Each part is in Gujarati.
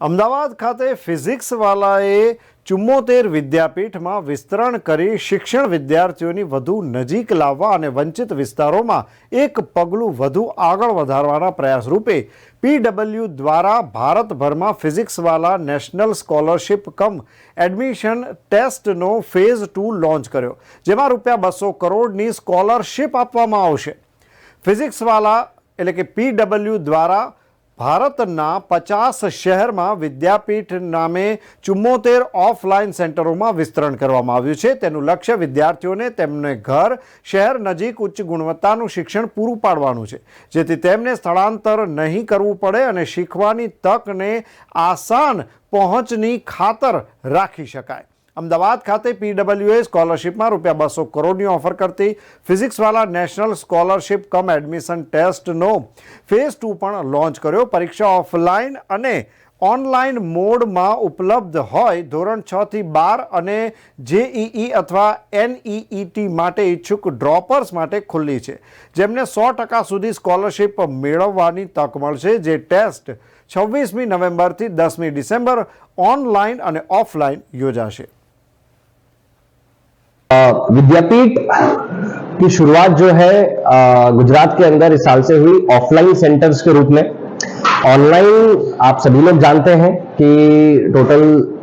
અમદાવાદ ખાતે ફિઝિક્સવાલાએ ચુમ્મોતેર વિદ્યાપીઠમાં વિસ્તરણ કરી શિક્ષણ વિદ્યાર્થીઓની વધુ નજીક લાવવા અને વંચિત વિસ્તારોમાં એક પગલું વધુ આગળ વધારવાના પ્રયાસ રૂપે પીડબલ્યુ દ્વારા ભારતભરમાં PhysicsWallah national scholarship cum admission ટેસ્ટનો ફેઝ ટુ લોન્ચ કર્યો જેમાં રૂપિયા બસો કરોડની સ્કોલરશિપ આપવામાં આવશે ફિઝિક્સવાલા એટલે કે પીડબલ્યુ દ્વારા ભારતના પચાસ શહેરમાં વિદ્યાપીઠ નામે ચુમ્મોતેર ઓફલાઈન સેન્ટરોમાં વિસ્તરણ કરવામાં આવ્યું છે તેનું લક્ષ્ય વિદ્યાર્થીઓને તેમને ઘર શહેર નજીક ઉચ્ચ ગુણવત્તાનું શિક્ષણ પૂરું પાડવાનું છે જેથી તેમને સ્થળાંતર નહીં કરવું પડે અને શીખવાની તકને આસાન પહોંચની ખાતર રાખી શકાય અમદાવાદ ખાતે પીડબ્લ્યુએ સ્કોલરશીપમાં રૂપિયા બસો કરોડની ઓફર કરતી PhysicsWallah national scholarship cum admission ટેસ્ટનો ફેઝ ટુ પણ લોન્ચ કર્યો પરીક્ષા ઓફલાઈન અને ઓનલાઈન મોડમાં ઉપલબ્ધ હોય ધોરણ છથી બાર અને જેઈઈ અથવા એનઈઈટી માટે ઈચ્છુક ડ્રોપર્સ માટે ખુલ્લી છે જેમને સો ટકા સુધી સ્કોલરશિપ મેળવવાની તક મળશે જે ટેસ્ટ છવ્વીસમી નવેમ્બરથી દસમી ડિસેમ્બર ઓનલાઈન અને ઓફલાઈન યોજાશે विद्यापीठ की शुरुआत जो है गुजरात के अंदर इस साल से हुई ऑफलाइन सेंटर्स के रूप में ऑनलाइन आप सभी लोग जानते हैं कि टोटल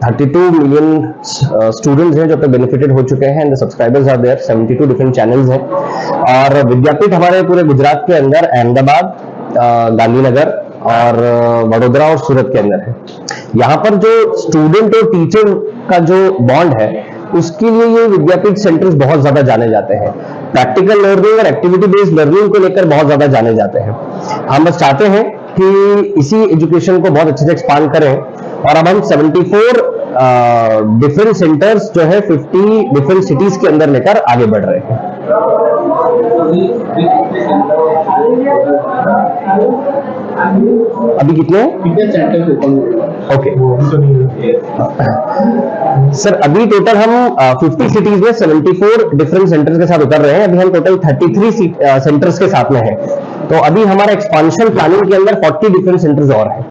32 मिलियन स्टूडेंट्स हैं जो अपने बेनिफिटेड हो चुके हैं and subscribers are there 72 different channels हैं और विद्यापीठ हमारे पूरे गुजरात के अंदर अहमदाबाद गांधीनगर और वडोदरा और सूरत के अंदर है यहाँ पर जो स्टूडेंट और टीचर का जो बॉन्ड है उसके लिए ये विद्यापीठ सेंटर्स बहुत ज्यादा जाने जाते हैं प्रैक्टिकल लर्निंग और एक्टिविटी बेस्ड लर्निंग को लेकर बहुत ज्यादा जाने जाते हैं हम बस चाहते हैं कि इसी एजुकेशन को बहुत अच्छे से एक्सपांड करें और अब हम 74 डिफरेंट सेंटर्स जो है 50 डिफरेंट सिटीज के अंदर लेकर आगे बढ़ रहे हैं अभी कितने कितने सेंटर्स ओपन हुए ओके सर अभी टोटल तो हम फिफ्टी सिटीज में सेवेंटी फोर डिफरेंट सेंटर्स के साथ उतर रहे हैं अभी हम टोटल थर्टी थ्री सेंटर्स के साथ में है तो अभी हमारा एक्सपांशन प्लानिंग के अंदर फोर्टी डिफरेंट सेंटर्स और है